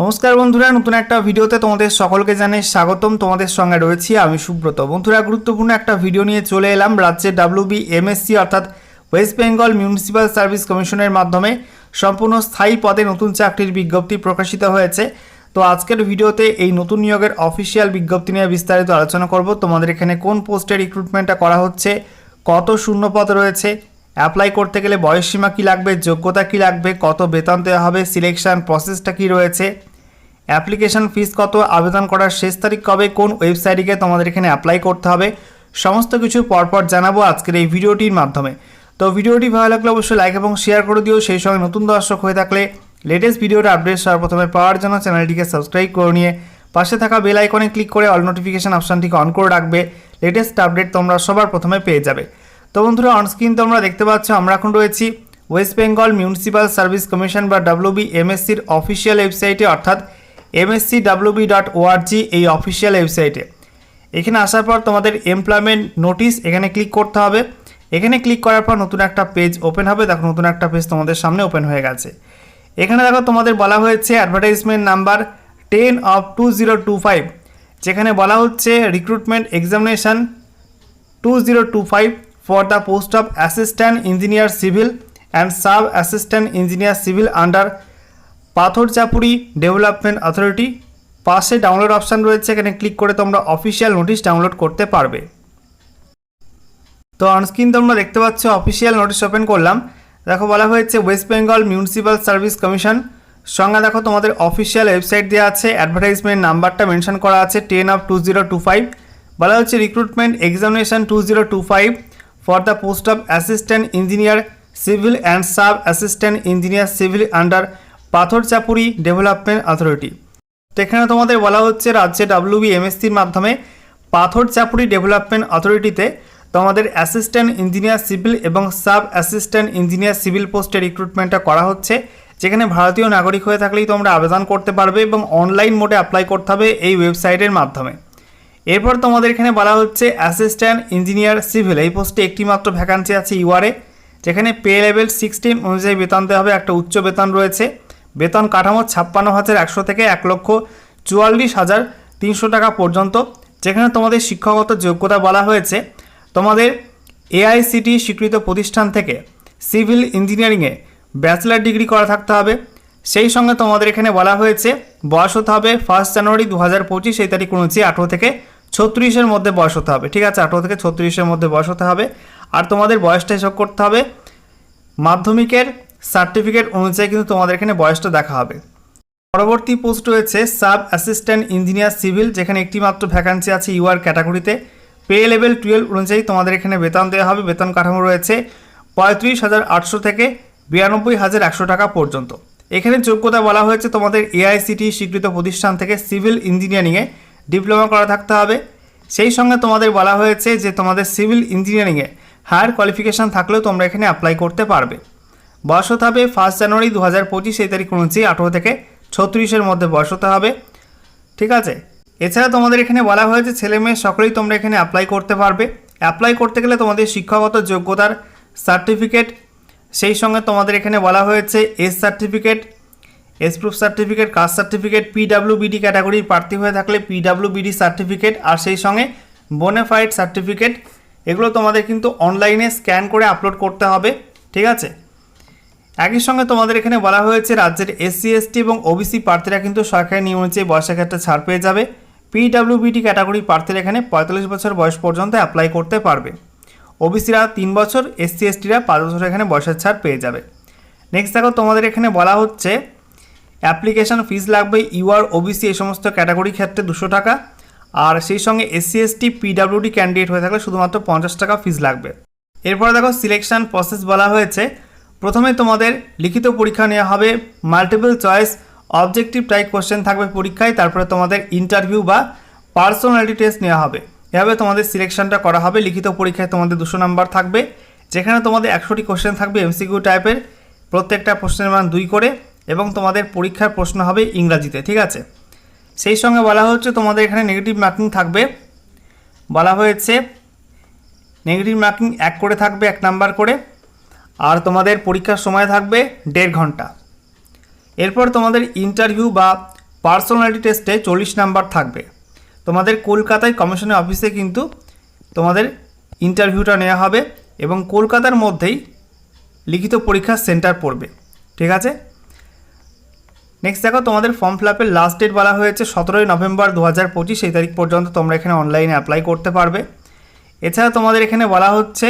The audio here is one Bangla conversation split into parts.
নমস্কার বন্ধুরা, নতুন একটা ভিডিওতে তোমাদের সকলকে জানাই স্বাগতম। তোমাদের সঙ্গে রয়েছি আমি সুব্রত। বন্ধুরা, গুরুত্বপূর্ণ একটা ভিডিও নিয়ে চলে এলাম রাজ্যের ডাব্লিউবি এমএসসি অর্থাৎ ওয়েস্ট বেঙ্গল মিউনিসিপ্যাল সার্ভিস কমিশনের মাধ্যমে। সম্পূর্ণ স্থায়ী পদে নতুন চাকরির বিজ্ঞপ্তি প্রকাশিত হয়েছে। তো আজকের ভিডিওতে এই নতুন নিয়োগের অফিসিয়াল বিজ্ঞপ্তি নিয়ে বিস্তারিত আলোচনা করব। তোমাদের এখানে কোন পোস্টে রিক্রুটমেন্টটা করা হচ্ছে, কত শূন্যপদ রয়েছে অ্যাপ্লাই করতে গেলে বয়সসীমা কী লাগবে, যোগ্যতা কী লাগবে, কত বেতন দেওয়া হবে সিলেকশন প্রসেসটা কী রয়েছে অ্যাপ্লিকেশন ফিস কত, আবেদন করার শেষ তারিখ কবে, কোন ওয়েবসাইটে গিয়ে তোমাদের এখানে অ্যাপ্লাই করতে হবে, সমস্ত কিছু পরপর জানাব আজকের এই ভিডিওটির মাধ্যমে। তো ভিডিওটি ভালো লাগলে অবশ্যই লাইক এবং শেয়ার করে দিও, সেই সঙ্গে নতুন দর্শক হয়ে থাকলে লেটেস্ট ভিডিওর আপডেট সর্বপ্রথমে পাওয়ার জন্য চ্যানেলটিকে সাবস্ক্রাইব করে নিয়ে পাশে থাকা বেল আইকনে ক্লিক করে অল নোটিফিকেশন অপশানটিকে অন করে রাখবে লেটেস্ট আপডেট তোমরা সবার প্রথমে পেয়ে যাবে। তো বন্ধুরা অনস্ক্রিন তোমরা দেখতে পাচ্ছ, আমরা এখন রয়েছি West Bengal municipal service commission বা ডাব্লিউবি এমএসসির অফিসিয়াল ওয়েবসাইটে অর্থাৎ এমএসসি ডাব্লিউবি ডট ওআরজি এই অফিসিয়াল ওয়েবসাইটে এখানে আসার পর তোমাদের এমপ্লয়মেন্ট নোটিশ এখানে ক্লিক করতে হবে। এখানে ক্লিক করার পর নতুন একটা পেজ ওপেন হবে। দেখো নতুন একটা পেজ তোমাদের সামনে ওপেন হয়ে গেছে। এখানে দেখো তোমাদের বলা হয়েছে advertisement number ten of two zero two five যেখানে বলা হচ্ছে recruitment examination two zero two five for the post of assistant engineer civil and sub assistant engineer civil under Patharchapuri development authority. পাশে ডাউনলোড অপশান রয়েছে, এখানে ক্লিক করে তোমরা অফিসিয়াল নোটিশ ডাউনলোড করতে পারবে। তো অনস্ক্রিন তোমরা দেখতে পাচ্ছ, অফিসিয়াল নোটিশ ওপেন করলাম। দেখো, বলা হয়েছে West Bengal municipal service commission সঙ্গে দেখো, তোমাদের অফিসিয়াল ওয়েবসাইট দেওয়া আছে অ্যাডভার্টাইজমেন্ট নাম্বারটা মেনশন করা আছে ten of two zero two five বলা হচ্ছে recruitment examination two zero two five for the post of assistant engineer civil and sub assistant engineer civil under Patharchapuri development authority. তো এখানে তোমাদের বলা হচ্ছে রাজ্যে ডাব্লিউবি এমএসসির মাধ্যমে পাথরচাপুরি ডেভেলপমেন্ট অথরিটিতে তোমাদের অ্যাসিস্ট্যান্ট ইঞ্জিনিয়ার সিভিল এবং সাব অ্যাসিস্ট্যান্ট ইঞ্জিনিয়ার সিভিল পোস্টে রিক্রুটমেন্টটা করা হচ্ছে, যেখানে ভারতীয় নাগরিক হয়ে থাকলেই তোমরা আবেদন করতে পারবে এবং অনলাইন মোডে অ্যাপ্লাই করতে হবে এই ওয়েবসাইটের মাধ্যমে। এরপর তোমাদের এখানে বলা হচ্ছে অ্যাসিস্ট্যান্ট ইঞ্জিনিয়ার সিভিল, এই পোস্টে একটি মাত্র ভ্যাকান্সি আছে ইউআরএ, যেখানে পে লেভেল সিক্সটিন অনুযায়ী বেতন দেওয়া হবে, একটা উচ্চ বেতন রয়েছে। বেতন কাঠামো ছাপ্পান্ন হাজার একশো থেকে এক লক্ষ চুয়াল্লিশ হাজার তিনশো টাকা পর্যন্ত, যেখানে তোমাদের শিক্ষাগত যোগ্যতা বলা হয়েছে। তোমাদের এআইসিটি স্বীকৃত প্রতিষ্ঠান থেকে সিভিল ইঞ্জিনিয়ারিংয়ে ব্যাচেলার ডিগ্রি করা থাকতে হবে। সেই সঙ্গে তোমাদের এখানে বলা হয়েছে, বয়স হতে হবে ফার্স্ট জানুয়ারি দু হাজার পঁচিশ, এই তারিখ অনুযায়ী আঠেরো থেকে ছত্রিশের মধ্যে বয়স হতে হবে। ঠিক আছে, আঠেরো থেকে ছত্রিশের মধ্যে বয়স হতে হবে। আর তোমাদের বয়সটা হিসাব করতে হবে মাধ্যমিকের সার্টিফিকেট অনুযায়ী কিন্তু তোমাদের এখানে বয়সটা দেখা হবে। পরবর্তী পোস্ট রয়েছে সাব অ্যাসিস্ট্যান্ট ইঞ্জিনিয়ার সিভিল, যেখানে একটি মাত্র ভ্যাকান্সি আছে ইউআর ক্যাটাগরিতে। পে লেভেল টুয়েলভ অনুযায়ী তোমাদের এখানে বেতন দেওয়া হবে। বেতন কাঠামো রয়েছে পঁয়ত্রিশ হাজার আটশো থেকে বিরানব্বই হাজার একশো টাকা পর্যন্ত। এখানে যোগ্যতা বলা হয়েছে তোমাদের এআইসিটি স্বীকৃত প্রতিষ্ঠান থেকে সিভিল ইঞ্জিনিয়ারিংয়ে ডিপ্লোমা করা থাকতে হবে। সেই সঙ্গে তোমাদের বলা হয়েছে যে তোমাদের সিভিল ইঞ্জিনিয়ারিংয়ে হায়ার কোয়ালিফিকেশান থাকলেও তোমরা এখানে অ্যাপ্লাই করতে পারবে। বয়স হতে হবে ফার্স্ট জানুয়ারি দু হাজার পঁচিশ, এই তারিখ অনুযায়ী আঠেরো থেকে ছত্রিশের মধ্যে বয়স হতে হবে। ঠিক আছে? এছাড়া তোমাদের এখানে বলা হয়েছে, ছেলে মেয়ে সকলেই তোমরা এখানে অ্যাপ্লাই করতে পারবে। অ্যাপ্লাই করতে গেলে তোমাদের শিক্ষাগত যোগ্যতার সার্টিফিকেট সেই সঙ্গে তোমাদের এখানে বলা হয়েছে এস certificate S proof certificate caste certificate PWBD ক্যাটাগরির প্রার্থী হয়ে থাকলে পিডাব্লিউবিডি সার্টিফিকেট আর সেই সঙ্গে বোনেফাইড সার্টিফিকেট এগুলো তোমাদের কিন্তু অনলাইনে স্ক্যান করে আপলোড করতে হবে। ঠিক আছে? একই সঙ্গে তোমাদের এখানে বলা হয়েছে, রাজ্যের এসসি, এসটি এবং ওবিসি প্রার্থীরা কিন্তু সরকারি নিয়ম অনুযায়ী বয়সের ক্ষেত্রে ছাড় পেয়ে যাবে। পিডাব্লিউবিডি ক্যাটাগরি প্রার্থীরা এখানে পঁয়তাল্লিশ বছর বয়স পর্যন্ত অ্যাপ্লাই করতে পারবে। ওবিসিরা তিন বছর, এসসি, এসটিরা পাঁচ বছর এখানে বয়সের ছাড় পেয়ে যাবে। নেক্সট দেখো, তোমাদের এখানে বলা হচ্ছে, অ্যাপ্লিকেশন ফিজ লাগবে ইউআর ওবিসি এই সমস্ত ক্যাটাগরি ক্ষেত্রে দুশো টাকা। আর সেই সঙ্গে এসসি, এসটি, পিডাব্লিউডি ক্যান্ডিডেট হয়ে থাকলে শুধুমাত্র পঞ্চাশ টাকা ফিজ লাগবে। এরপরে দেখো, সিলেকশন প্রসেস বলা হয়েছে প্রথমে তোমাদের লিখিত পরীক্ষা নেওয়া হবে multiple choice objective type question থাকবে পরীক্ষায়, তারপরে তোমাদের ইন্টারভিউ বা পার্সোনালিটি টেস্ট নেওয়া হবে। এভাবে তোমাদের সিলেকশনটা করা হবে, লিখিত পরীক্ষায় তোমাদের দুশো নাম্বার থাকবে। যেখানে তোমাদের একশোটি কোশ্চেন থাকবে এমসিকিউ টাইপের প্রত্যেকটা প্রশ্নের মান দুই করে, এবং তোমাদের পরীক্ষার প্রশ্ন হবে ইংরাজিতে, ঠিক আছে? সেই সঙ্গে বলা হচ্ছে তোমাদের এখানে নেগেটিভ মার্কিং থাকবে। বলা হয়েছে নেগেটিভ মার্কিং এক করে থাকবে, এক নাম্বার করে। আর তোমাদের পরীক্ষার সময় থাকবে দেড় ঘণ্টা। এরপর তোমাদের ইন্টারভিউ বা পার্সোনালিটি টেস্টে চল্লিশ নাম্বার থাকবে। তোমাদের কলকাতায় কমিশনের অফিসে কিন্তু তোমাদের ইন্টারভিউটা নেওয়া হবে এবং কলকাতার মধ্যেই লিখিত পরীক্ষার সেন্টার পড়বে। ঠিক আছে? নেক্সট দেখো, তোমাদের ফর্ম ফিল আপের লাস্ট ডেট বলা হয়েছে সতেরোই নভেম্বর দু হাজার পঁচিশ, এই তারিখ পর্যন্ত তোমরা এখানে অনলাইনে অ্যাপ্লাই করতে পারবে। এছাড়া তোমাদের এখানে বলা হচ্ছে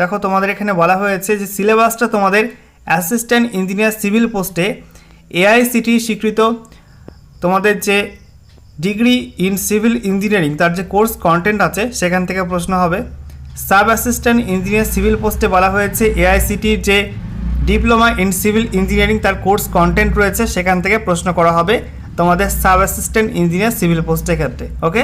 দেখো, তোমাদের এখানে বলা হয়েছে যে সিলেবাসটা তোমাদের অ্যাসিস্ট্যান্ট ইঞ্জিনিয়ার সিভিল পোস্টে এআইসিটি স্বীকৃত। তোমাদের যে ডিগ্রি ইন সিভিল ইঞ্জিনিয়ারিং, তার যে কোর্স কন্টেন্ট আছে, সেখান থেকে প্রশ্ন হবে। সাব অ্যাসিস্ট্যান্ট ইঞ্জিনিয়ার সিভিল পোস্টে বলা হয়েছে এআইসিটির যে ডিপ্লোমা ইন সিভিল ইঞ্জিনিয়ারিং, তার কোর্স কন্টেন্ট রয়েছে, সেখান থেকে প্রশ্ন করা হবে তোমাদের সাব অ্যাসিস্ট্যান্ট ইঞ্জিনিয়ার সিভিল পোস্টের ক্ষেত্রে, ওকে?